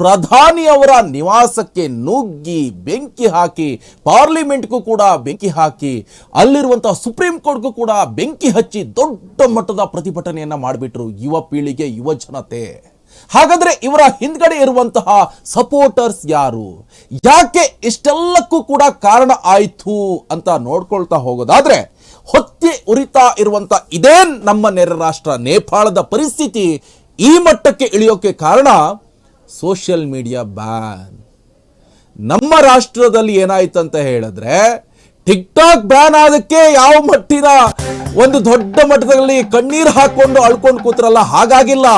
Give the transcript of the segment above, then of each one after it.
ಪ್ರಧಾನಿಯವರ ನಿವಾಸಕ್ಕೆ ನುಗ್ಗಿ ಬೆಂಕಿ ಹಾಕಿ, ಪಾರ್ಲಿಮೆಂಟ್ಗೂ ಕೂಡ ಬೆಂಕಿ ಹಾಕಿ, ಅಲ್ಲಿರುವಂತಹ ಸುಪ್ರೀಂ ಕೋರ್ಟ್ಗೂ ಕೂಡ ಬೆಂಕಿ ಹಚ್ಚಿ ದೊಡ್ಡ ಮಟ್ಟದ ಪ್ರತಿಭಟನೆಯನ್ನ ಮಾಡಿಬಿಟ್ರು ಯುವ ಪೀಳಿಗೆ, ಯುವ ಜನತೆ. ಹಾಗಾದ್ರೆ ಇವರ ಹಿಂದ್ಗಡೆ ಇರುವಂತಹ ಸಪೋರ್ಟರ್ಸ್ ಯಾರು? ಯಾಕೆ ಇಷ್ಟೆಲ್ಲಕ್ಕೂ ಕೂಡ ಕಾರಣ ಆಯ್ತು ಅಂತ ನೋಡ್ಕೊಳ್ತಾ ಹೋಗೋದಾದ್ರೆ, ಹೊತ್ತಿ ಉರಿತಾ ಇರುವಂತ ಇದೇ ನಮ್ಮ ನೆರೆ ರಾಷ್ಟ್ರ, ನೇಪಾಳದ ಪರಿಸ್ಥಿತಿ ಈ ಮಟ್ಟಕ್ಕೆ ಇಳಿಯೋಕೆ ಕಾರಣ ಸೋಷಿಯಲ್ ಮೀಡಿಯಾ ಬ್ಯಾನ್. ನಮ್ಮ ರಾಷ್ಟ್ರದಲ್ಲಿ ಏನಾಯ್ತು ಅಂತ ಹೇಳಿದ್ರೆ ಟಿಕ್ ಟಾಕ್ ಬ್ಯಾನ್ ಆದಕ್ಕೆ ಯಾವ ಮಟ್ಟಿನ ಒಂದು ದೊಡ್ಡ ಮಟ್ಟದಲ್ಲಿ ಕಣ್ಣೀರು ಹಾಕೊಂಡು ಅಳ್ಕೊಂಡು ಕೂತ್ರಲ್ಲ, ಹಾಗಾಗಿಲ್ಲ.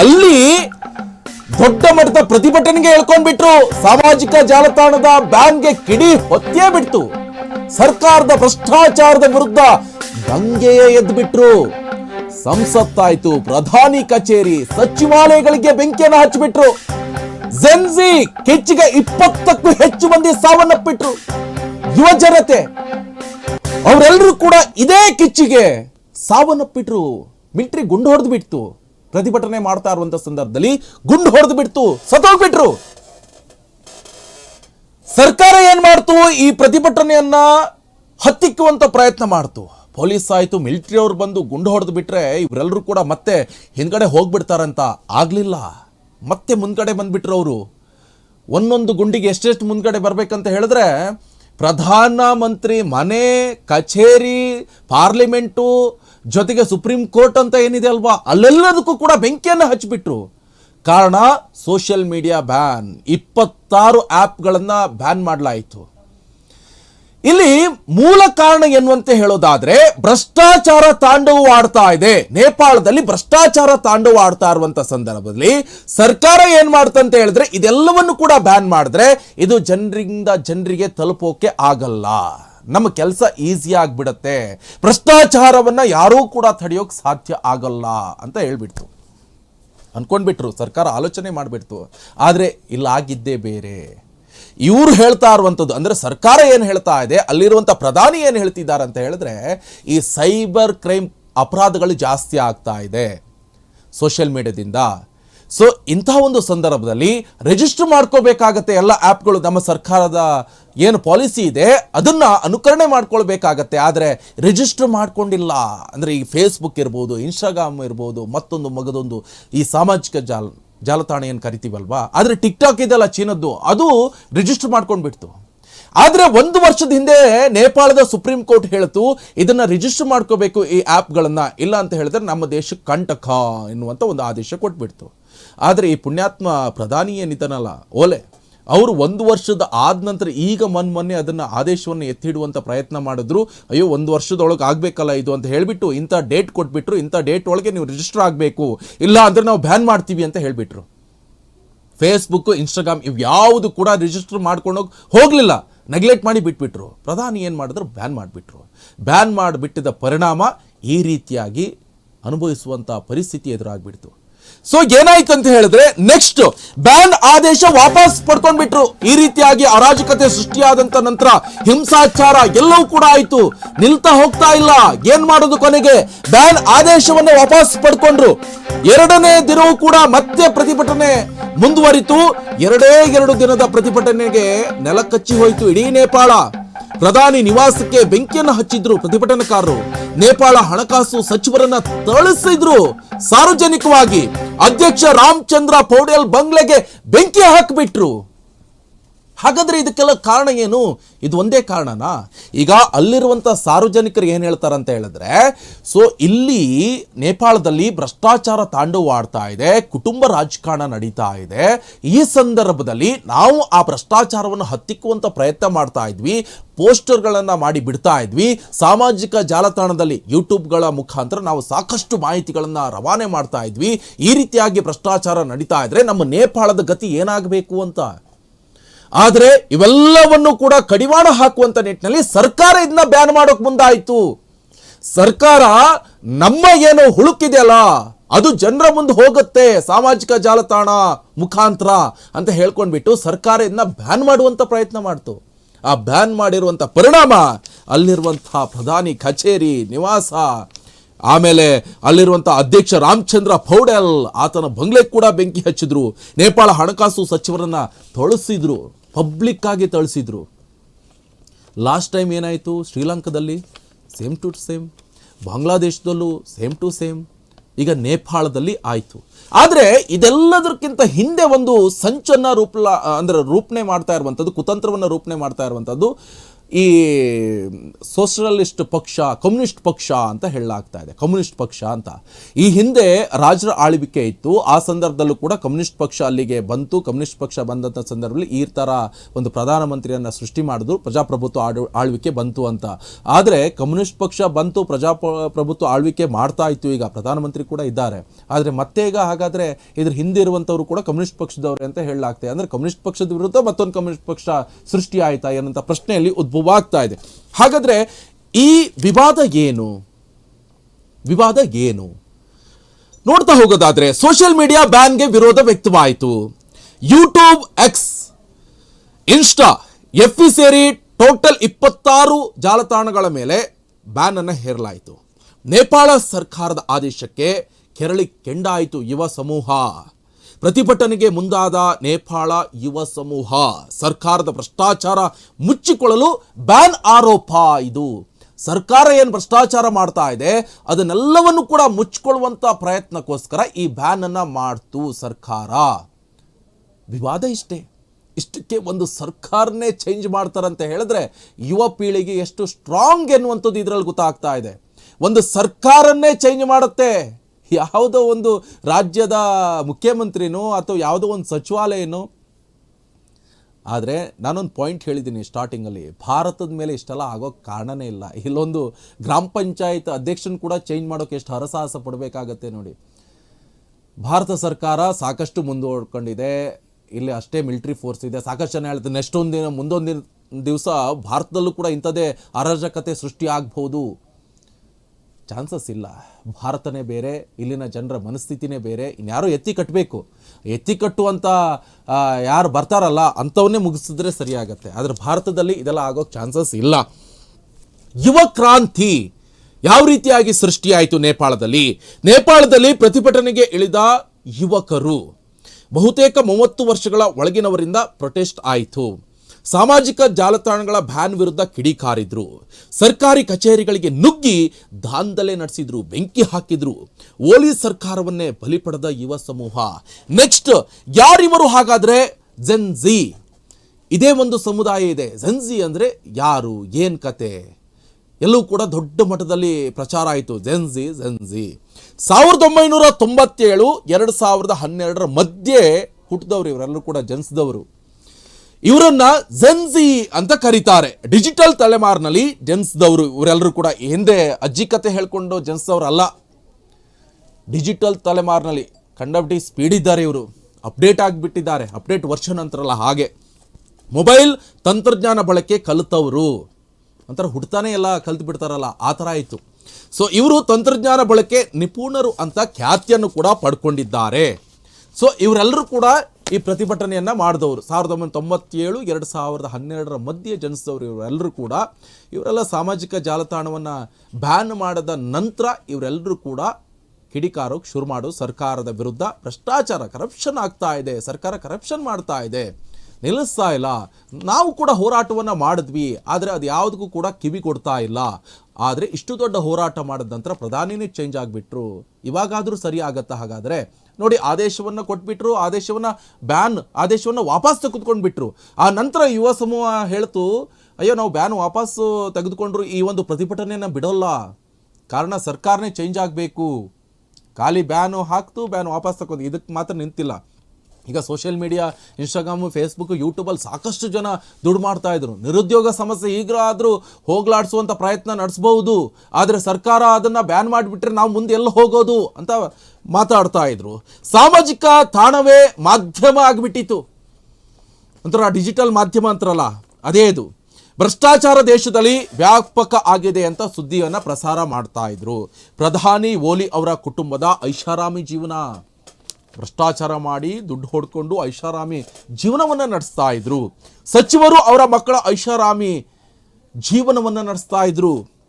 ಅಲ್ಲಿ ದೊಡ್ಡ ಮಟ್ಟದ ಪ್ರತಿಭಟನೆಗೆ ಹೇಳ್ಕೊಂಡ್ಬಿಟ್ರು ಸಾಮಾಜಿಕ ಜಾಲತಾಣದ ಬ್ಯಾನ್ಗೆ ಕಿಡಿ ಹೊತ್ತೇ ಬಿಡ್ತು. ಸರ್ಕಾರದ ಭ್ರಷ್ಟಾಚಾರದ ವಿರುದ್ಧ ದಂಗೆಯೇ ಎದ್ದು ಬಿಟ್ರು ಸಂಸತ್ತಾಯ್ತು. ಪ್ರಧಾನಿ ಕಚೇರಿ, ಸಚಿವಾಲಯಗಳಿಗೆ ಬೆಂಕಿಯನ್ನು ಹಚ್ಚಿಬಿಟ್ರು. ಜೆನ್ಸಿ ಕೆಚ್ಚಿಗೆ ಇಪ್ಪತ್ತಕ್ಕೂ ಹೆಚ್ಚು ಮಂದಿ ಸಾವನ್ನಪ್ಪಿಟ್ರು. ಯುವ ಜನತೆ ಅವರೆಲ್ಲರೂ ಕೂಡ ಇದೇ ಕಿಚ್ಚಿಗೆ ಸಾವನ್ನಪ್ಪಿಟ್ರು. ಮಿಲಿಟರಿ ಗುಂಡು ಹೊಡೆದು ಬಿಡ್ತು. ಪ್ರತಿಭಟನೆ ಮಾಡ್ತಾ ಇರುವಂತ ಸಂದರ್ಭದಲ್ಲಿ ಗುಂಡು ಹೊಡೆದು ಬಿಡ್ತು ಸತೋಗ್ಬಿಟ್ರು ಸರ್ಕಾರ ಏನ್ ಮಾಡ್ತು? ಈ ಪ್ರತಿಭಟನೆಯನ್ನ ಹತ್ತಿಕ್ಕುವಂತ ಪ್ರಯತ್ನ ಮಾಡ್ತು. ಪೊಲೀಸ್ ಆಯಿತು, ಮಿಲಿಟ್ರಿ ಅವ್ರು ಬಂದು ಗುಂಡು ಹೊಡೆದು ಬಿಟ್ರೆ ಇವರೆಲ್ಲರೂ ಕೂಡ ಮತ್ತೆ ಹಿಂದ್ಗಡೆ ಹೋಗ್ಬಿಡ್ತಾರಂತ ಆಗಲಿಲ್ಲ. ಮತ್ತೆ ಮುಂದ್ಗಡೆ ಬಂದ್ಬಿಟ್ರು ಅವರು. ಒಂದೊಂದು ಗುಂಡಿಗೆ ಎಷ್ಟೆಷ್ಟು ಮುಂದ್ಗಡೆ ಬರಬೇಕಂತ ಹೇಳಿದ್ರೆ, ಪ್ರಧಾನ ಮಂತ್ರಿ ಮನೆ, ಕಚೇರಿ, ಪಾರ್ಲಿಮೆಂಟು, ಜೊತೆಗೆ ಸುಪ್ರೀಂ ಕೋರ್ಟ್ ಅಂತ ಏನಿದೆ ಅಲ್ವಾ, ಅಲ್ಲೆಲ್ಲದಕ್ಕೂ ಕೂಡ ಬೆಂಕಿಯನ್ನು ಹಚ್ಚಿಬಿಟ್ರು. ಕಾರಣ, ಸೋಷಿಯಲ್ ಮೀಡಿಯಾ ಬ್ಯಾನ್. ಇಪ್ಪತ್ತಾರು ಆ್ಯಪ್ಗಳನ್ನು ಬ್ಯಾನ್ ಮಾಡಲಾಯಿತು. ಇಲ್ಲಿ ಮೂಲ ಕಾರಣ ಎನ್ನುವಂತೆ ಹೇಳೋದಾದ್ರೆ ಭ್ರಷ್ಟಾಚಾರ ತಾಂಡವವಾಡ್ತಾ ಇದೆ. ನೇಪಾಳದಲ್ಲಿ ಭ್ರಷ್ಟಾಚಾರ ತಾಂಡವವಾಡ್ತಾ ಇರುವಂತ ಸಂದರ್ಭದಲ್ಲಿ ಸರ್ಕಾರ ಏನ್ ಮಾಡ್ತಂತ ಹೇಳಿದ್ರೆ ಇದೆಲ್ಲವನ್ನು ಕೂಡ ಬ್ಯಾನ್ ಮಾಡಿದ್ರೆ ಇದು ಜನರಿಂದ ಜನರಿಗೆ ತಲುಪೋಕೆ ಆಗಲ್ಲ. ನಮ್ಮ ಕೆಲಸ ಈಸಿ ಆಗಿಬಿಡತ್ತೆ. ಭ್ರಷ್ಟಾಚಾರವನ್ನ ಯಾರೂ ಕೂಡ ತಡೆಯೋಕೆ ಸಾಧ್ಯ ಆಗಲ್ಲ ಅಂತ ಹೇಳ್ಬಿಡ್ತು. ಅನ್ಕೊಂಡ್ಬಿಟ್ರು, ಸರ್ಕಾರ ಆಲೋಚನೆ ಮಾಡಿಬಿಡ್ತು. ಆದರೆ ಇಲ್ಲ, ಆಗಿದ್ದೇ ಬೇರೆ. ಇವ್ರು ಹೇಳ್ತಾ ಇರುವಂಥದ್ದು ಅಂದರೆ ಸರ್ಕಾರ ಏನು ಹೇಳ್ತಾ ಇದೆ ಅಲ್ಲಿರುವಂಥ ಪ್ರಧಾನಿ ಏನು ಹೇಳ್ತಿದ್ದಾರೆ ಅಂತ ಹೇಳಿದ್ರೆ, ಈ ಸೈಬರ್ ಕ್ರೈಮ್ ಅಪರಾಧಗಳು ಜಾಸ್ತಿ ಆಗ್ತಾ ಇದೆ ಸೋಷಿಯಲ್ ಮೀಡಿಯಾದಿಂದ. ಸೊ ಇಂತಹ ಒಂದು ಸಂದರ್ಭದಲ್ಲಿ ರಿಜಿಸ್ಟರ್ ಮಾಡ್ಕೋಬೇಕಾಗತ್ತೆ ಎಲ್ಲ ಆ್ಯಪ್ಗಳು ನಮ್ಮ ಸರ್ಕಾರದ ಏನು ಪಾಲಿಸಿ ಇದೆ, ಅದನ್ನು ಅನುಕರಣೆ ಮಾಡ್ಕೊಳ್ಬೇಕಾಗತ್ತೆ. ಆದರೆ ರಿಜಿಸ್ಟರ್ ಮಾಡ್ಕೊಂಡಿಲ್ಲ. ಅಂದರೆ ಈ ಫೇಸ್ಬುಕ್ ಇರ್ಬೋದು ಇನ್ಸ್ಟಾಗ್ರಾಮ್ ಇರ್ಬೋದು, ಮತ್ತೊಂದು ಮಗದೊಂದು ಈ ಸಾಮಾಜಿಕ ಜಾಲ ಜಾಲತಾಣ ಏನು ಕರಿತೀವಲ್ವಾ? ಆದರೆ ಟಿಕ್ ಟಾಕ್ ಇದೆಲ್ಲ ಚೀನದ್ದು. ಅದು ರಿಜಿಸ್ಟರ್ ಮಾಡ್ಕೊಂಡು ಬಿಡ್ತು ಆದರೆ ಒಂದು ವರ್ಷದ ಹಿಂದೆ ನೇಪಾಳದ ಸುಪ್ರೀಂ ಕೋರ್ಟ್ ಹೇಳ್ತು, ಇದನ್ನು ರಿಜಿಸ್ಟರ್ ಮಾಡ್ಕೋಬೇಕು ಈ ಆ್ಯಪ್ಗಳನ್ನು ಇಲ್ಲ ಅಂತ ಹೇಳಿದ್ರೆ ನಮ್ಮ ದೇಶಕ್ಕೆ ಕಂಟಕ ಎನ್ನುವಂಥ ಒಂದು ಆದೇಶ ಕೊಟ್ಬಿಡ್ತು. ಆದರೆ ಈ ಪುಣ್ಯಾತ್ಮ ಪ್ರಧಾನಿ ಏನಿದ್ದಾನಲ್ಲ, ಓಲೆ. ಅವರು ಒಂದು ವರ್ಷದ ಆದ ನಂತರ ಈಗ ಮೊನ್ನೆ ಮೊನ್ನೆ ಅದನ್ನು ಆದೇಶವನ್ನು ಎತ್ತಿಡುವಂಥ ಪ್ರಯತ್ನ ಮಾಡಿದ್ರು. ಅಯ್ಯೋ, ಒಂದು ವರ್ಷದೊಳಗೆ ಆಗಬೇಕಲ್ಲ ಇದು ಅಂತ ಹೇಳಿಬಿಟ್ಟು ಇಂಥ ಡೇಟ್ ಕೊಟ್ಬಿಟ್ರು. ಇಂಥ ಡೇಟ್ ಒಳಗೆ ನೀವು ರಿಜಿಸ್ಟರ್ ಆಗಬೇಕು. ಇಲ್ಲ ಅಂದರೆ ನಾವು ಬ್ಯಾನ್ ಮಾಡ್ತೀವಿ ಅಂತ ಹೇಳಿಬಿಟ್ರು. ಫೇಸ್ಬುಕ್ ಇನ್ಸ್ಟಾಗ್ರಾಮ್ ಇವು ಯಾವುದು ಕೂಡ ರಿಜಿಸ್ಟರ್ ಮಾಡ್ಕೊಂಡೋಗಿ ಹೋಗಲಿಲ್ಲ. ನೆಗ್ಲೆಕ್ಟ್ ಮಾಡಿ ಬಿಟ್ಬಿಟ್ರು. ಪ್ರಧಾನಿ ಏನು ಮಾಡಿದ್ರು? ಬ್ಯಾನ್ ಮಾಡಿಬಿಟ್ರು. ಬ್ಯಾನ್ ಮಾಡಿಬಿಟ್ಟಿದ ಪರಿಣಾಮ ಈ ರೀತಿಯಾಗಿ ಅನುಭವಿಸುವಂಥ ಪರಿಸ್ಥಿತಿ ಎದುರಾಗ್ಬಿಡ್ತು. ಸೊ ಏನಾಯ್ತು ಅಂತ ಹೇಳಿದ್ರೆ ನೆಕ್ಸ್ಟ್ ಬ್ಯಾನ್ ಆದೇಶ ವಾಪಸ್ ಪಡ್ಕೊಂಡ್ಬಿಟ್ರು. ಈ ರೀತಿಯಾಗಿ ಅರಾಜಕತೆ ಸೃಷ್ಟಿಯಾದಂತ ನಂತರ ಹಿಂಸಾಚಾರ ಎಲ್ಲವೂ ಕೂಡ ಆಯ್ತು. ನಿಲ್ತಾ ಹೋಗ್ತಾ ಇಲ್ಲ. ಏನ್ ಮಾಡೋದು ಕೊನೆಗೆ? ಬ್ಯಾನ್ ಆದೇಶವನ್ನು ವಾಪಸ್ ಪಡ್ಕೊಂಡ್ರು. ಎರಡನೇ ದಿನವೂ ಕೂಡ ಮತ್ತೆ ಪ್ರತಿಭಟನೆ ಮುಂದುವರಿತು. ಎರಡೇ ಎರಡು ದಿನದ ಪ್ರತಿಭಟನೆಗೆ ನೆಲಕಚ್ಚಿ ಹೋಯಿತು. ಇಡೀ ನೇಪಾಳ. ಪ್ರಧಾನಿ ನಿವಾಸಕ್ಕೆ ಬೆಂಕಿಯನ್ನು ಹಚ್ಚಿದ್ರು ಪ್ರತಿಭಟನಾಕಾರರು. ನೇಪಾಳ ಹಣಕಾಸು ಸಚಿವರನ್ನ ತಳಿಸಿದ್ರು ಸಾರ್ವಜನಿಕವಾಗಿ ಅಧ್ಯಕ್ಷ ರಾಮಚಂದ್ರ ಪೌಡ್ಯಲ್ ಬಂಗ್ಲೆಗೆ ಬೆಂಕಿ ಹಾಕಿಬಿಟ್ರು. ಹಾಗಾದ್ರೆ ಇದಕ್ಕೆಲ್ಲ ಕಾರಣ ಏನು? ಇದು ಒಂದೇ ಕಾರಣನಾ? ಈಗ ಅಲ್ಲಿರುವಂಥ ಸಾರ್ವಜನಿಕರು ಏನು ಹೇಳ್ತಾರೆ ಅಂತ ಹೇಳಿದ್ರೆ ಸೊ ಇಲ್ಲಿ ನೇಪಾಳದಲ್ಲಿ ಭ್ರಷ್ಟಾಚಾರ ತಾಂಡವಾಡ್ತಾ ಇದೆ, ಕುಟುಂಬ ರಾಜಕಾರಣ ನಡೀತಾ ಇದೆ. ಈ ಸಂದರ್ಭದಲ್ಲಿ ನಾವು ಆ ಭ್ರಷ್ಟಾಚಾರವನ್ನು ಹತ್ತಿಕ್ಕುವಂಥ ಪ್ರಯತ್ನ ಮಾಡ್ತಾ ಇದ್ವಿ, ಪೋಸ್ಟರ್ಗಳನ್ನು ಮಾಡಿ ಬಿಡ್ತಾ ಇದ್ವಿ. ಸಾಮಾಜಿಕ ಜಾಲತಾಣದಲ್ಲಿ ಯೂಟ್ಯೂಬ್ಗಳ ಮುಖಾಂತರ ನಾವು ಸಾಕಷ್ಟು ಮಾಹಿತಿಗಳನ್ನು ರವಾನೆ ಮಾಡ್ತಾ ಇದ್ವಿ. ಈ ರೀತಿಯಾಗಿ ಭ್ರಷ್ಟಾಚಾರ ನಡೀತಾ ಇದ್ರೆ ನಮ್ಮ ನೇಪಾಳದ ಗತಿ ಏನಾಗಬೇಕು ಅಂತ? ಆದರೆ ಇವೆಲ್ಲವನ್ನು ಕೂಡ ಕಡಿವಾಣ ಹಾಕುವಂಥ ನಿಟ್ಟಿನಲ್ಲಿ ಸರ್ಕಾರ ಇದನ್ನ ಬ್ಯಾನ್ ಮಾಡೋಕೆ ಮುಂದಾಯಿತು. ಸರ್ಕಾರ ನಮ್ಮ ಏನು ಹುಳುಕಿದೆಯಲ್ಲ, ಅದು ಜನರ ಮುಂದೆ ಹೋಗುತ್ತೆ, ಸಾಮಾಜಿಕ ಜಾಲತಾಣ ಮುಖಾಂತರ ಅಂತ ಹೇಳ್ಕೊಂಡ್ಬಿಟ್ಟು ಸರ್ಕಾರ ಇದನ್ನ ಬ್ಯಾನ್ ಮಾಡುವಂಥ ಪ್ರಯತ್ನ ಮಾಡ್ತು. ಆ ಬ್ಯಾನ್ ಮಾಡಿರುವಂಥ ಪರಿಣಾಮ ಅಲ್ಲಿರುವಂಥ ಪ್ರಧಾನಿ ಕಚೇರಿ, ನಿವಾಸ, ಆಮೇಲೆ ಅಲ್ಲಿರುವಂಥ ಅಧ್ಯಕ್ಷ ರಾಮಚಂದ್ರ ಪೌಡೆಲ್, ಆತನ ಬಂಗ್ಲೆ ಕೂಡ ಬೆಂಕಿ ಹಚ್ಚಿದ್ರು. ನೇಪಾಳ ಹಣಕಾಸು ಸಚಿವರನ್ನ ತೊಳಸಿದ್ರು. ಪಬ್ಲಿಕ್ ಆಗಿ ತಳಿಸಿದ್ರು. ಲಾಸ್ಟ್ ಟೈಮ್ ಏನಾಯಿತು? ಶ್ರೀಲಂಕಾದಲ್ಲಿ ಸೇಮ್ ಟು ಸೇಮ್ ಬಾಂಗ್ಲಾದೇಶದಲ್ಲೂ ಸೇಮ್ ಟು ಸೇಮ್ ಈಗ ನೇಪಾಳದಲ್ಲಿ ಆಯಿತು. ಆದರೆ ಇದೆಲ್ಲದಕ್ಕಿಂತ ಹಿಂದೆ ಒಂದು ಸಂಚನ್ನು ರೂಪ ಅಂದರೆ ರೂಪಣೆ ಮಾಡ್ತಾ ಇರುವಂಥದ್ದು, ಕುತಂತ್ರವನ್ನು ರೂಪಣೆ ಮಾಡ್ತಾ ಇರುವಂಥದ್ದು ಈ ಸೋಷಲಿಸ್ಟ್ ಪಕ್ಷ, ಕಮ್ಯುನಿಸ್ಟ್ ಪಕ್ಷ ಅಂತ ಹೇಳಲಾಗ್ತಾ ಇದೆ. ಕಮ್ಯುನಿಸ್ಟ್ ಪಕ್ಷ ಅಂತ. ಈ ಹಿಂದೆ ರಾಜರ ಆಳ್ವಿಕೆ ಇತ್ತು. ಆ ಸಂದರ್ಭದಲ್ಲೂ ಕೂಡ ಕಮ್ಯುನಿಸ್ಟ್ ಪಕ್ಷ ಅಲ್ಲಿಗೆ ಬಂತು. ಕಮ್ಯುನಿಸ್ಟ್ ಪಕ್ಷ ಬಂದಂಥ ಸಂದರ್ಭದಲ್ಲಿ ಈ ಥರ ಒಂದು ಪ್ರಧಾನಮಂತ್ರಿಯನ್ನು ಸೃಷ್ಟಿ ಮಾಡಿದ್ರು. ಪ್ರಜಾಪ್ರಭುತ್ವ ಆಡು, ಆಳ್ವಿಕೆ ಬಂತು ಅಂತ. ಆದರೆ ಕಮ್ಯುನಿಸ್ಟ್ ಪಕ್ಷ ಬಂತು, ಪ್ರಜಾಪ್ರಭುತ್ವ ಆಳ್ವಿಕೆ ಮಾಡ್ತಾ ಇತ್ತು. ಈಗ ಪ್ರಧಾನಮಂತ್ರಿ ಕೂಡ ಇದ್ದಾರೆ. ಆದರೆ ಮತ್ತೆ ಈಗ ಹಾಗಾದರೆ ಇದ್ರ ಹಿಂದೆ ಇರುವಂಥವ್ರು ಕೂಡ ಕಮ್ಯುನಿಸ್ಟ್ ಪಕ್ಷದವ್ರೆ ಅಂತ ಹೇಳಲಾಗ್ತದೆ ಅಂದರೆ ಕಮ್ಯುನಿಸ್ಟ್ ಪಕ್ಷದ ವಿರುದ್ಧ ಮತ್ತೊಂದು ಕಮ್ಯುನಿಸ್ಟ್ ಪಕ್ಷ ಸೃಷ್ಟಿ ಆಯಿತಾ ಏನಂತ ಪ್ರಶ್ನೆಯಲ್ಲಿ ಉದ್ಭವ ಆಗ್ತಾ ಇದೆ ಹಾಗಾದರೆ ಈ ವಿವಾದ ಏನು? ವಿವಾದ ಏನು? ನೋಡ್ತಾ ಹೋಗೋದಾದ್ರೆ ಸೋಷಿಯಲ್ ಮೀಡಿಯಾ ಬ್ಯಾನ್ಗೆ ವಿರೋಧ ವ್ಯಕ್ತವಾಯಿತು. ಯೂಟ್ಯೂಬ್, ಎಕ್ಸ್, ಇನ್ಸ್ಟಾ ಎಫ್ ಸೇರಿ ಟೋಟಲ್ ಇಪ್ಪತ್ತಾರು ಜಾಲತಾಣಗಳ ಮೇಲೆ ಬ್ಯಾನ್ ಅನ್ನು ಹೇರಲಾಯಿತು. ನೇಪಾಳ ಸರ್ಕಾರದ ಆದೇಶಕ್ಕೆ ಕೆರಳಿ ಕೆಂಡಾಯಿತು ಯುವ ಸಮೂಹ. ಪ್ರತಿಭಟನೆಗೆ ಮುಂದಾದ ನೇಪಾಳ ಯುವ ಸಮೂಹ ಸರ್ಕಾರದ ಭ್ರಷ್ಟಾಚಾರ ಮುಚ್ಚಿಕೊಳ್ಳಲು ಬ್ಯಾನ್ ಆರೋಪ ಇದು. ಸರ್ಕಾರ ಏನು ಭ್ರಷ್ಟಾಚಾರ ಮಾಡ್ತಾ ಇದೆ, ಅದನ್ನೆಲ್ಲವನ್ನು ಕೂಡ ಮುಚ್ಚಿಕೊಳ್ಳುವಂಥ ಪ್ರಯತ್ನಕ್ಕೋಸ್ಕರ ಈ ಬ್ಯಾನ್ ಅನ್ನು ಮಾಡ್ತು ಸರ್ಕಾರ. ವಿವಾದ ಇಷ್ಟೇ. ಇಷ್ಟಕ್ಕೆ ಒಂದು ಸರ್ಕಾರನೇ ಚೇಂಜ್ ಮಾಡ್ತಾರಂತ ಹೇಳಿದ್ರೆ ಯುವ ಪೀಳಿಗೆ ಎಷ್ಟು ಸ್ಟ್ರಾಂಗ್ ಎನ್ನುವಂಥದ್ದು ಇದರಲ್ಲಿ ಗೊತ್ತಾಗ್ತಾ ಇದೆ. ಒಂದು ಸರ್ಕಾರನ್ನೇ ಚೇಂಜ್ ಮಾಡುತ್ತೆ. ಯಾವುದೋ ಒಂದು ರಾಜ್ಯದ ಮುಖ್ಯಮಂತ್ರಿನೋ ಅಥವಾ ಯಾವುದೋ ಒಂದು ಸಚಿವಾಲಯನೋ. ಆದರೆ ನಾನೊಂದು ಪಾಯಿಂಟ್ ಹೇಳಿದ್ದೀನಿ ಸ್ಟಾರ್ಟಿಂಗಲ್ಲಿ ಭಾರತದ ಮೇಲೆ ಇಷ್ಟೆಲ್ಲ ಆಗೋಕ್ಕೆ ಕಾರಣನೇ ಇಲ್ಲ. ಇಲ್ಲೊಂದು ಗ್ರಾಮ ಪಂಚಾಯತ್ ಅಧ್ಯಕ್ಷನ ಕೂಡ ಚೇಂಜ್ ಮಾಡೋಕೆ ಎಷ್ಟು ಹರಸಾಹಸ ಪಡಬೇಕಾಗತ್ತೆ ನೋಡಿ. ಭಾರತ ಸರ್ಕಾರ ಸಾಕಷ್ಟು ಮುಂದುವರ್ಕೊಂಡಿದೆ. ಇಲ್ಲಿ ಅಷ್ಟೇ ಮಿಲಿಟರಿ ಫೋರ್ಸ್ ಇದೆ. ಸಾಕಷ್ಟು ಜನ ಹೇಳ್ತಾರೆ, ನೆಕ್ಸ್ಟ್ ಒಂದು ದಿನ ಮುಂದೊಂದು ದಿವಸ ಭಾರತದಲ್ಲೂ ಕೂಡ ಇಂಥದ್ದೇ ಅರಾಜಕತೆ ಸೃಷ್ಟಿ ಆಗ್ಬೋದು. ಚಾನ್ಸಸ್ ಇಲ್ಲ. ಭಾರತನೇ ಬೇರೆ, ಇಲ್ಲಿನ ಜನರ ಮನಸ್ಥಿತಿನೇ ಬೇರೆ, ಇನ್ಯಾರೋ ಎತ್ತಿ ಕಟ್ಟಬೇಕು ಎತ್ತಿ ಕಟ್ಟುವಂಥ ಯಾರು ಬರ್ತಾರಲ್ಲ, ಅಂಥವನ್ನೇ ಮುಗಿಸಿದ್ರೆ ಸರಿಯಾಗತ್ತೆ. ಆದರೆ ಭಾರತದಲ್ಲಿ ಇದೆಲ್ಲ ಆಗೋಕ್ಕೆ ಚಾನ್ಸಸ್ ಇಲ್ಲ. ಯುವ ಕ್ರಾಂತಿ ಯಾವ ರೀತಿಯಾಗಿ ಸೃಷ್ಟಿಯಾಯಿತು ನೇಪಾಳದಲ್ಲಿ? ನೇಪಾಳದಲ್ಲಿ ಪ್ರತಿಭಟನೆಗೆ ಇಳಿದ ಯುವಕರು ಬಹುತೇಕ ಮೂವತ್ತು ವರ್ಷಗಳ ಒಳಗಿನವರಿಂದ ಪ್ರೊಟೆಸ್ಟ್ ಆಯಿತು. ಸಾಮಾಜಿಕ ಜಾಲತಾಣಗಳ ಬ್ಯಾನ್ ವಿರುದ್ಧ ಕಿಡಿಕಾರಿದ್ರು ಸರ್ಕಾರಿ ಕಚೇರಿಗಳಿಗೆ ನುಗ್ಗಿ ದಾಂಧಲೆ ನಡೆಸಿದ್ರು, ಬೆಂಕಿ ಹಾಕಿದ್ರು. ಓಲಿ ಸರ್ಕಾರವನ್ನೇ ಬಲಿ ಪಡೆದ ಯುವ ಸಮೂಹ. ನೆಕ್ಸ್ಟ್ ಯಾರಿವರು ಹಾಗಾದ್ರೆ? ಜೆನ್ಜಿ ಇದೇ ಒಂದು ಸಮುದಾಯ ಇದೆ. ಜೆನ್ಜಿ ಅಂದ್ರೆ ಯಾರು? ಏನ್ ಕತೆ? ಎಲ್ಲೂ ಕೂಡ ದೊಡ್ಡ ಮಟ್ಟದಲ್ಲಿ ಪ್ರಚಾರ ಆಯಿತು. ಜೆನ್ಜಿ ಜೆನ್ಜಿ ಸಾವಿರದ ಒಂಬೈನೂರ ತೊಂಬತ್ತೇಳು, ಎರಡು ಸಾವಿರದ ಹನ್ನೆರಡರ ಮಧ್ಯೆ ಹುಟ್ಟಿದವರು ಇವರೆಲ್ಲರೂ ಕೂಡ ಜನಿಸಿದವರು. ಇವರನ್ನ ಜೆನ್ಸಿ ಅಂತ ಕರೀತಾರೆ. ಡಿಜಿಟಲ್ ತಲೆಮಾರಿನಲ್ಲಿ ಜೆನ್ಸ್ದವರು ಇವರೆಲ್ಲರೂ ಕೂಡ ಹಿಂದೆ ಅಜ್ಜಿ ಕತೆ ಹೇಳ್ಕೊಂಡು ಅಲ್ಲ ಡಿಜಿಟಲ್ ತಲೆಮಾರಿನಲ್ಲಿ ಕಂಡಬಿಟ್ಟು ಸ್ಪೀಡ್ ಇದ್ದಾರೆ ಇವರು. ಅಪ್ಡೇಟ್ ಆಗಿಬಿಟ್ಟಿದ್ದಾರೆ. ಅಪ್ಡೇಟ್ ವರ್ಷನ್ ಅಂತಾರಲ್ಲ ಹಾಗೆ. ಮೊಬೈಲ್ ತಂತ್ರಜ್ಞಾನ ಬಳಕೆ ಕಲಿತವರು. ಒಂಥರ ಹುಡ್ತಾನೆ ಎಲ್ಲ ಕಲ್ತು ಬಿಡ್ತಾರಲ್ಲ, ಆ ಥರ ಆಯಿತು. ಸೊ ಇವರು ತಂತ್ರಜ್ಞಾನ ಬಳಕೆ ನಿಪುಣರು ಅಂತ ಖ್ಯಾತಿಯನ್ನು ಕೂಡ ಪಡ್ಕೊಂಡಿದ್ದಾರೆ. ಸೊ ಇವರೆಲ್ಲರೂ ಕೂಡ ಈ ಪ್ರತಿಭಟನೆಯನ್ನು ಮಾಡಿದವರು. ಸಾವಿರದ ಒಂಬೈನೂರ ತೊಂಬತ್ತೇಳು, ಎರಡು ಸಾವಿರದ ಹನ್ನೆರಡರ ಮಧ್ಯೆ ಜನಿಸಿದವರು ಇವರೆಲ್ಲರೂ ಕೂಡ, ಇವರೆಲ್ಲ ಸಾಮಾಜಿಕ ಜಾಲತಾಣವನ್ನು ಬ್ಯಾನ್ ಮಾಡಿದ ನಂತರ ಇವರೆಲ್ಲರೂ ಕೂಡ ಕಿಡಿಕಾರೋಕೆ ಶುರು ಮಾಡು ಸರ್ಕಾರದ ವಿರುದ್ಧ. ಭ್ರಷ್ಟಾಚಾರ ಕರಪ್ಷನ್ ಆಗ್ತಾ ಇದೆ. ಸರ್ಕಾರ ಕರಪ್ಷನ್ ಮಾಡ್ತಾ ಇದೆ. ನಿಲ್ಲಿಸ್ತಾ ಇಲ್ಲ. ನಾವು ಕೂಡ ಹೋರಾಟವನ್ನು ಮಾಡಿದ್ವಿ. ಆದರೆ ಅದು ಯಾವುದಕ್ಕೂ ಕೂಡ ಕಿವಿ ಕೊಡ್ತಾ ಇಲ್ಲ. ಆದರೆ ಇಷ್ಟು ದೊಡ್ಡ ಹೋರಾಟ ಮಾಡಿದ ನಂತರ ಪ್ರಧಾನಿನೇ ಚೇಂಜ್ ಆಗಿಬಿಟ್ರು. ಇವಾಗಾದರೂ ಸರಿ ಆಗತ್ತಾ ಹಾಗಾದರೆ? ನೋಡಿ ಆದೇಶವನ್ನು ಕೊಟ್ಬಿಟ್ರು, ಆದೇಶವನ್ನು ಬ್ಯಾನ್ ಆದೇಶವನ್ನು ವಾಪಸ್ ತೆಗೆದುಕೊಂಡು ಬಿಟ್ರು ಆ ನಂತರ ಯುವ ಸಮೂಹ ಹೇಳ್ತು, ಅಯ್ಯೋ, ನಾವು ಬ್ಯಾನ್ ವಾಪಸ್ಸು ತೆಗೆದುಕೊಂಡ್ರು, ಈ ಒಂದು ಪ್ರತಿಭಟನೆಯನ್ನು ಬಿಡೋಲ್ಲ. ಕಾರಣ ಸರ್ಕಾರನೇ ಚೇಂಜ್ ಆಗಬೇಕು. ಖಾಲಿ ಬ್ಯಾನು ಹಾಕ್ತು ಬ್ಯಾನ್ ವಾಪಸ್ ತಗೊಂಡು ಇದಕ್ಕೆ ಮಾತ್ರ ನಿಂತಿಲ್ಲ. ಈಗ ಸೋಷಿಯಲ್ ಮೀಡಿಯಾ ಇನ್ಸ್ಟಾಗ್ರಾಮು ಫೇಸ್ಬುಕ್ ಯೂಟ್ಯೂಬಲ್ಲಿ ಸಾಕಷ್ಟು ಜನ ದುಡ್ಡು ಮಾಡ್ತಾ ಇದ್ರು. ನಿರುದ್ಯೋಗ ಸಮಸ್ಯೆ ಈಗಲಾದರೂ ಹೋಗ್ಲಾಡಿಸುವಂಥ ಪ್ರಯತ್ನ ನಡೆಸ್ಬೋದು. ಆದರೆ ಸರ್ಕಾರ ಅದನ್ನು ಬ್ಯಾನ್ ಮಾಡಿಬಿಟ್ರೆ ನಾವು ಮುಂದೆ ಎಲ್ಲ ಹೋಗೋದು ಅಂತ ಮಾತಾಡ್ತಾ ಇದ್ರು. ಸಾಮಾಜಿಕ ತಾಣವೇ ಮಾಧ್ಯಮ ಆಗಿಬಿಟ್ಟಿತ್ತು. ಒಂಥರ ಡಿಜಿಟಲ್ ಮಾಧ್ಯಮ ಅಂತಾರಲ್ಲ, ಅದೇ ಇದು. ಭ್ರಷ್ಟಾಚಾರ ದೇಶದಲ್ಲಿ ವ್ಯಾಪಕ ಆಗಿದೆ ಅಂತ ಸುದ್ದಿಯನ್ನು ಪ್ರಸಾರ ಮಾಡ್ತಾ ಇದ್ರು. ಪ್ರಧಾನಿ ಓಲಿ ಅವರ ಕುಟುಂಬದ ಐಷಾರಾಮಿ ಜೀವನ. ಭ್ರಷ್ಟಾಚಾರ ಮಾಡಿ ದುಡ್ಡು ಹೊಡ್ಕೊಂಡು ಐಷಾರಾಮಿ ಜೀವನವನ್ನು ನಡೆಸ್ತಾ ಇದ್ರು. ಸಚಿವರು ಅವರ ಮಕ್ಕಳ ಐಷಾರಾಮಿ ಜೀವನವನ್ನು ನಡೆಸ್ತಾ ಇದ್ರು.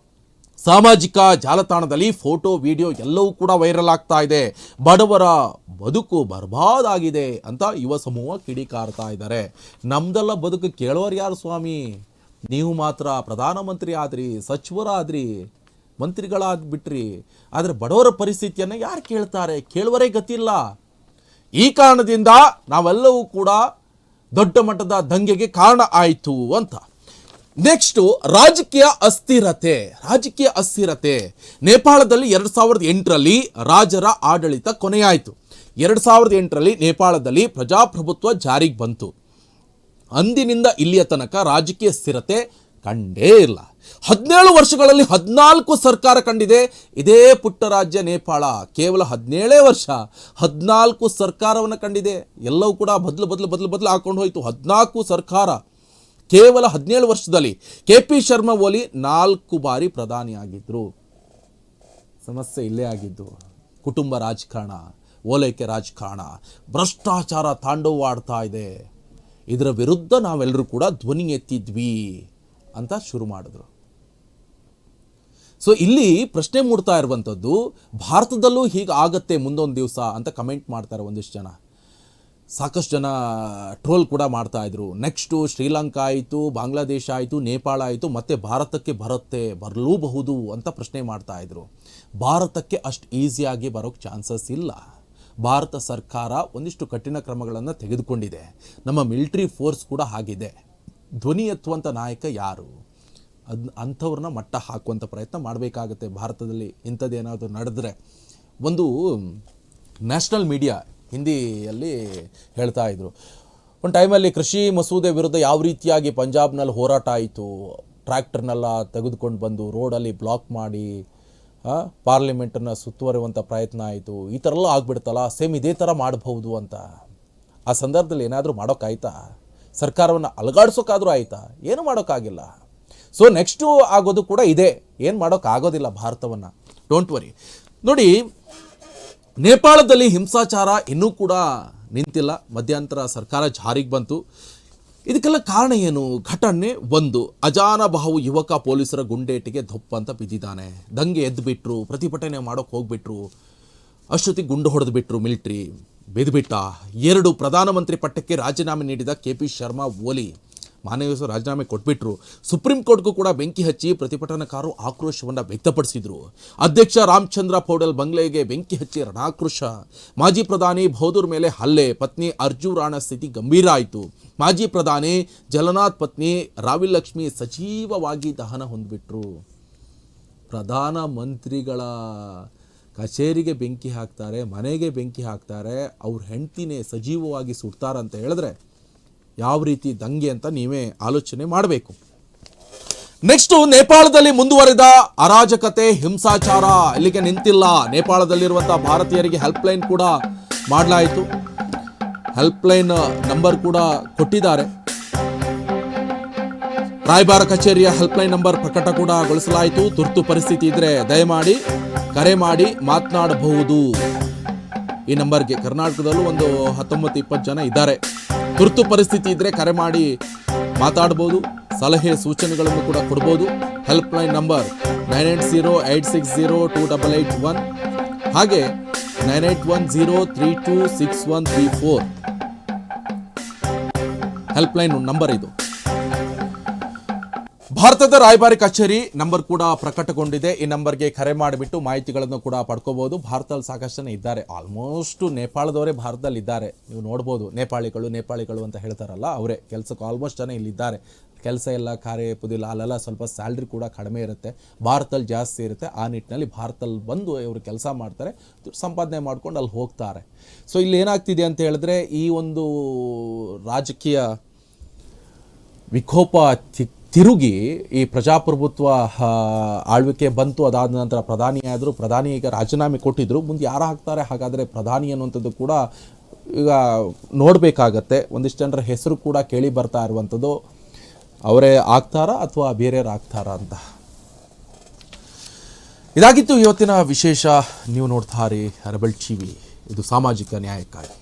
ಸಾಮಾಜಿಕ ಜಾಲತಾಣದಲ್ಲಿ ಫೋಟೋ, ವಿಡಿಯೋ ಎಲ್ಲವೂ ಕೂಡ ವೈರಲ್ ಆಗ್ತಾ ಇದೆ. ಬಡವರ ಬದುಕು ಬರ್ಬಾದಾಗಿದೆ ಅಂತ ಯುವ ಸಮೂಹ ಕಿಡಿಕಾರ್ತಾ ಇದ್ದಾರೆ. ನಮ್ದೆಲ್ಲ ಬದುಕು ಕೇಳೋರು ಯಾರು ಸ್ವಾಮಿ? ನೀವು ಮಾತ್ರ ಪ್ರಧಾನಮಂತ್ರಿ ಆದ್ರಿ, ಸಚಿವರಾದ್ರಿ, ಮಂತ್ರಿಗಳಾಗ್ಬಿಟ್ರಿ. ಆದರೆ ಬಡವರ ಪರಿಸ್ಥಿತಿಯನ್ನು ಯಾರು ಕೇಳ್ತಾರೆ? ಕೇಳುವರೇ ಗತಿಲ್ಲ ಈ ಕಾರಣದಿಂದ ನಾವೆಲ್ಲವೂ ಕೂಡ ದೊಡ್ಡ ಮಟ್ಟದ ದಂಗೆಗೆ ಕಾರಣ ಆಯಿತು ಅಂತ. ನೆಕ್ಸ್ಟು ರಾಜಕೀಯ ಅಸ್ಥಿರತೆ. ರಾಜಕೀಯ ಅಸ್ಥಿರತೆ. ನೇಪಾಳದಲ್ಲಿ ಎರಡು ಸಾವಿರದ ಎಂಟರಲ್ಲಿ ರಾಜರ ಆಡಳಿತ ಕೊನೆಯಾಯಿತು. ಎರಡು ಸಾವಿರದ ಎಂಟರಲ್ಲಿ ನೇಪಾಳದಲ್ಲಿ ಪ್ರಜಾಪ್ರಭುತ್ವ ಜಾರಿಗೆ ಬಂತು. ಅಂದಿನಿಂದ ಇಲ್ಲಿಯ ತನಕ ರಾಜಕೀಯ ಸ್ಥಿರತೆ ಕಂಡೇ ಇಲ್ಲ. ಹದಿನೇಳು ವರ್ಷಗಳಲ್ಲಿ ಹದಿನಾಲ್ಕು ಸರ್ಕಾರ ಕಂಡಿದೆ. ಇದೇ ಪುಟ್ಟ ರಾಜ್ಯ ನೇಪಾಳ. ಕೇವಲ ಹದಿನೇಳೇ ವರ್ಷ ಹದಿನಾಲ್ಕು ಸರ್ಕಾರವನ್ನು ಕಂಡಿದೆ. ಎಲ್ಲವೂ ಕೂಡ ಬದಲು ಬದಲು ಬದಲು ಬದಲು ಹಾಕೊಂಡು ಹೋಯಿತು. ಹದಿನಾಲ್ಕು ಸರ್ಕಾರ. ಕೇವಲ ಹದಿನೇಳು ವರ್ಷದಲ್ಲಿ ಕೆ ಪಿ ಶರ್ಮಾ ಓಲಿ ನಾಲ್ಕು ಬಾರಿ ಪ್ರಧಾನಿಯಾಗಿದ್ದರು ಸಮಸ್ಯೆ ಇಲ್ಲೇ ಆಗಿದ್ದು. ಕುಟುಂಬ ರಾಜಕಾರಣ, ಓಲೈಕೆ ರಾಜಕಾರಣ, ಭ್ರಷ್ಟಾಚಾರ ತಾಂಡವವಾಡ್ತಾ ಇದೆ. ಇದರ ವಿರುದ್ಧ ನಾವೆಲ್ಲರೂ ಕೂಡ ಧ್ವನಿ ಎತ್ತಿದ್ವಿ. ಅಂತ ಶುರು ಮಾಡಿದ್ರು. ಸೊ ಇಲ್ಲಿ ಪ್ರಶ್ನೆ ಮೂಡ್ತಾ ಇರುವಂಥದ್ದು, ಭಾರತದಲ್ಲೂ ಹೀಗೆ ಆಗತ್ತೆ ಮುಂದೊಂದು ದಿವಸ ಅಂತ ಕಮೆಂಟ್ ಮಾಡ್ತಾರೆ ಒಂದಿಷ್ಟು ಜನ. ಸಾಕಷ್ಟು ಜನ ಟ್ರೋಲ್ ಕೂಡ ಮಾಡ್ತಾ ಇದ್ರು. ನೆಕ್ಸ್ಟು ಶ್ರೀಲಂಕಾ ಆಯಿತು, ಬಾಂಗ್ಲಾದೇಶ ಆಯಿತು, ನೇಪಾಳ ಆಯಿತು, ಮತ್ತೆ ಭಾರತಕ್ಕೆ ಬರುತ್ತೆ, ಬರಲೂಬಹುದು ಅಂತ ಪ್ರಶ್ನೆ ಮಾಡ್ತಾ ಇದ್ರು. ಭಾರತಕ್ಕೆ ಅಷ್ಟು ಈಸಿಯಾಗಿ ಬರೋಕ್ಕೆ ಚಾನ್ಸಸ್ ಇಲ್ಲ. ಭಾರತ ಸರ್ಕಾರ ಒಂದಿಷ್ಟು ಕಠಿಣ ಕ್ರಮಗಳನ್ನು ತೆಗೆದುಕೊಂಡಿದೆ. ನಮ್ಮ ಮಿಲಿಟ್ರಿ ಫೋರ್ಸ್ ಕೂಡ ಹಾಗಿದೆ. ಧ್ವನಿ ಎತ್ತುವಂಥ ನಾಯಕ ಯಾರು? ಅದ್ ಅಂಥವ್ರನ್ನ ಮಟ್ಟ ಹಾಕುವಂಥ ಪ್ರಯತ್ನ ಮಾಡಬೇಕಾಗತ್ತೆ ಭಾರತದಲ್ಲಿ ಇಂಥದ್ದೇನಾದರೂ ನಡೆದ್ರೆ. ಒಂದು ನ್ಯಾಷನಲ್ ಮೀಡಿಯಾ ಹಿಂದಿಯಲ್ಲಿ ಹೇಳ್ತಾ ಇದ್ರು. ಒಂದು ಟೈಮಲ್ಲಿ ಕೃಷಿ ಮಸೂದೆ ವಿರುದ್ಧ ಯಾವ ರೀತಿಯಾಗಿ ಪಂಜಾಬ್ನಲ್ಲಿ ಹೋರಾಟ ಆಯಿತು? ಟ್ರ್ಯಾಕ್ಟರ್ನೆಲ್ಲ ತೆಗೆದುಕೊಂಡು ಬಂದು ರೋಡಲ್ಲಿ ಬ್ಲಾಕ್ ಮಾಡಿ ಪಾರ್ಲಿಮೆಂಟನ್ನು ಸುತ್ತುವರಿಯುವಂಥ ಪ್ರಯತ್ನ ಆಯಿತು. ಈ ಥರ ಎಲ್ಲ ಆಗ್ಬಿಡ್ತಲ್ಲ, ಸೇಮ್ ಇದೇ ಥರ ಮಾಡಬಹುದು ಅಂತ. ಆ ಸಂದರ್ಭದಲ್ಲಿ ಏನಾದರೂ ಮಾಡೋಕ್ಕಾಯ್ತಾ? ಸರ್ಕಾರವನ್ನು ಅಲಗಾಡಿಸೋಕ್ಕಾದರೂ ಆಯಿತಾ? ಏನು ಮಾಡೋಕ್ಕಾಗಿಲ್ಲ ಸೊ ನೆಕ್ಸ್ಟು ಆಗೋದು ಕೂಡ ಇದೆ. ಏನು ಮಾಡೋಕ್ಕಾಗೋದಿಲ್ಲ ಭಾರತವನ್ನು. ಡೋಂಟ್ ವರಿ ನೋಡಿ, ನೇಪಾಳದಲ್ಲಿ ಹಿಂಸಾಚಾರ ಇನ್ನೂ ಕೂಡ ನಿಂತಿಲ್ಲ. ಮಧ್ಯಂತರ ಸರ್ಕಾರ ಜಾರಿಗೆ ಬಂತು. ಇದಕ್ಕೆಲ್ಲ ಕಾರಣ ಏನು? ಘಟನೆ ಒಂದು. ಅಜಾನಬಾಹು ಯುವಕ ಪೊಲೀಸರ ಗುಂಡೇಟಿಗೆ ಧೊಪ್ಪ ಅಂತ ಬಿದ್ದಿದ್ದಾನೆ. ದಂಗೆ ಎದ್ದು ಬಿಟ್ರು ಪ್ರತಿಭಟನೆ ಮಾಡೋಕ್ಕೆ ಹೋಗ್ಬಿಟ್ರು. ಅಷ್ಟೊತ್ತಿಗೆ ಗುಂಡು ಹೊಡೆದು ಬಿಟ್ಟರು ಮಿಲಿಟ್ರಿ. ಬೆದ್ಬಿಟ್ಟ. ಎರಡು ಪ್ರಧಾನಮಂತ್ರಿ ಪಟ್ಟಕ್ಕೆ ರಾಜೀನಾಮೆ ನೀಡಿದ ಕೆ ಪಿ ಶರ್ಮಾ ಓಲಿ. ಮಾನವೀಯ ರಾಜೀನಾಮೆ ಕೊಟ್ಬಿಟ್ರು. ಸುಪ್ರೀಂ ಕೋರ್ಟ್ಗೂ ಕೂಡ ಬೆಂಕಿ ಹಚ್ಚಿ ಪ್ರತಿಭಟನಾಕಾರರು ಆಕ್ರೋಶವನ್ನು ವ್ಯಕ್ತಪಡಿಸಿದರು. ಅಧ್ಯಕ್ಷ ರಾಮಚಂದ್ರ ಪೌಡಲ್ ಬಂಗ್ಲೆಗೆ ಬೆಂಕಿ ಹಚ್ಚಿ ರಣಾಕ್ರೋಶ. ಮಾಜಿ ಪ್ರಧಾನಿ ಬಹದ್ದೂರ್ ಮೇಲೆ ಹಲ್ಲೆ. ಪತ್ನಿ ಅರ್ಜು ರಾಣ ಸ್ಥಿತಿ ಗಂಭೀರ ಆಯಿತು. ಮಾಜಿ ಪ್ರಧಾನಿ ಜಲನಾಥ್ ಪತ್ನಿ ರಾವಿಲ್ ಲಕ್ಷ್ಮಿ ಸಜೀವವಾಗಿ ದಹನ ಹೊಂದ್ಬಿಟ್ರು. ಪ್ರಧಾನ ಮಂತ್ರಿಗಳ ಕಚೇರಿಗೆ ಬೆಂಕಿ ಹಾಕ್ತಾರೆ, ಮನೆಗೆ ಬೆಂಕಿ ಹಾಕ್ತಾರೆ, ಅವ್ರ ಹೆಂಡ್ತಿನೇ ಸಜೀವವಾಗಿ ಸುಡ್ತಾರಂತ ಹೇಳಿದ್ರೆ ಯಾವ ರೀತಿ ದಂಗೆ ಅಂತ ನೀವೇ ಆಲೋಚನೆ ಮಾಡಬೇಕು. ನೆಕ್ಸ್ಟು ನೇಪಾಳದಲ್ಲಿ ಮುಂದುವರೆದ ಅರಾಜಕತೆ, ಹಿಂಸಾಚಾರ ಇಲ್ಲಿಗೆ ನಿಂತಿಲ್ಲ. ನೇಪಾಳದಲ್ಲಿರುವಂಥ ಭಾರತೀಯರಿಗೆ ಹೆಲ್ಪ್ಲೈನ್ ಕೂಡ ಮಾಡಲಾಯಿತು. ಹೆಲ್ಪ್ಲೈನ್ ನಂಬರ್ ಕೂಡ ಕೊಟ್ಟಿದ್ದಾರೆ. ರಾಯಭಾರ ಕಚೇರಿಯ ಹೆಲ್ಪ್ಲೈನ್ ನಂಬರ್ ಪ್ರಕಟ ಕೂಡ ಗೊಳಿಸಲಾಯಿತು. ತುರ್ತು ಪರಿಸ್ಥಿತಿ ಇದ್ರೆ ದಯಮಾಡಿ ಕರೆ ಮಾಡಿ ಮಾತನಾಡಬಹುದು. ಈ ನಂಬರ್ಗೆ ಕರ್ನಾಟಕದಲ್ಲೂ ಒಂದು ಹತ್ತೊಂಬತ್ತು ಇಪ್ಪತ್ತು ಜನ ಇದ್ದಾರೆ. ತುರ್ತು ಪರಿಸ್ಥಿತಿ ಇದ್ರೆ ಕರೆ ಮಾಡಿ ಮಾತಾಡ್ಬೋದು ಸಲಹೆ ಸೂಚನೆಗಳನ್ನು ಕೂಡ ಕೊಡ್ಬೋದು. Helpline number nine eight zero eight six zero two double eight one ಹಾಗೆ nine eight one zero three two six one three four helpline number ಇದು. ಭಾರತದ ರಾಯಭಾರಿ ಕಚೇರಿ ನಂಬರ್ ಕೂಡ ಪ್ರಕಟಗೊಂಡಿದೆ. ಈ ನಂಬರ್ಗೆ ಕರೆ ಮಾಡಿಬಿಟ್ಟು ಮಾಹಿತಿಗಳನ್ನು ಕೂಡ ಪಡ್ಕೋಬಹುದು. ಭಾರತದಲ್ಲಿ ಸಾಕಷ್ಟು ಜನ ಇದ್ದಾರೆ. ಆಲ್ಮೋಸ್ಟ್ ನೇಪಾಳದವರೇ ಭಾರತದಲ್ಲಿ ಇದ್ದಾರೆ. ನೀವು ನೋಡ್ಬೋದು, ನೇಪಾಳಿಗಳು ನೇಪಾಳಿಗಳು ಅಂತ ಹೇಳ್ತಾರಲ್ಲ, ಅವರೇ ಕೆಲಸಕ್ಕೆ ಆಲ್ಮೋಸ್ಟ್ ಜನ ಇಲ್ಲಿದ್ದಾರೆ. ಕೆಲಸ ಎಲ್ಲ ಕಾರ್ಯ ಪುದಿಲ್ಲ ಅಲ್ಲೆಲ್ಲ ಸ್ವಲ್ಪ ಸ್ಯಾಲ್ರಿ ಕೂಡ ಕಡಿಮೆ ಇರುತ್ತೆ. ಭಾರತದಲ್ಲಿ ಜಾಸ್ತಿ ಇರುತ್ತೆ. ಆ ನಿಟ್ಟಿನಲ್ಲಿ ಭಾರತದಲ್ಲಿ ಬಂದು ಇವರು ಕೆಲಸ ಮಾಡ್ತಾರೆ. ಸಂಪಾದನೆ ಮಾಡ್ಕೊಂಡು ಅಲ್ಲಿ ಹೋಗ್ತಾರೆ. ಸೊ ಇಲ್ಲಿ ಏನಾಗ್ತಿದೆ ಅಂತ ಹೇಳಿದ್ರೆ, ಈ ಒಂದು ರಾಜಕೀಯ ವಿಕೋಪ ತಿರುಗಿ ಈ ಪ್ರಜಾಪ್ರಭುತ್ವ ಆಳ್ವಿಕೆ ಬಂತು, ಅದಾದ ನಂತರ ಪ್ರಧಾನಿಯಾದರು, ಪ್ರಧಾನಿ ಈಗ ರಾಜೀನಾಮೆ ಕೊಟ್ಟಿದ್ರು, ಮುಂದೆ ಯಾರು ಹಾಕ್ತಾರೆ? ಹಾಗಾದರೆ ಪ್ರಧಾನಿ ಅನ್ನುವಂಥದ್ದು ಕೂಡ ಈಗ ನೋಡಬೇಕಾಗತ್ತೆ. ಒಂದಿಷ್ಟು ಜನರ ಹೆಸರು ಕೂಡ ಕೇಳಿ ಬರ್ತಾ ಇರುವಂಥದ್ದು. ಅವರೇ ಆಗ್ತಾರಾ ಅಥವಾ ಬೇರೆಯವ್ರು ಆಗ್ತಾರಾ ಅಂತ? ಇದಾಗಿತ್ತು ಇವತ್ತಿನ ವಿಶೇಷ ನೀವು ನೋಡ್ತಾ ಇರಿ ಅರಬಲ್ ಟಿವಿ. ಇದು ಸಾಮಾಜಿಕ ನ್ಯಾಯಕ್ಕಾಗಿ.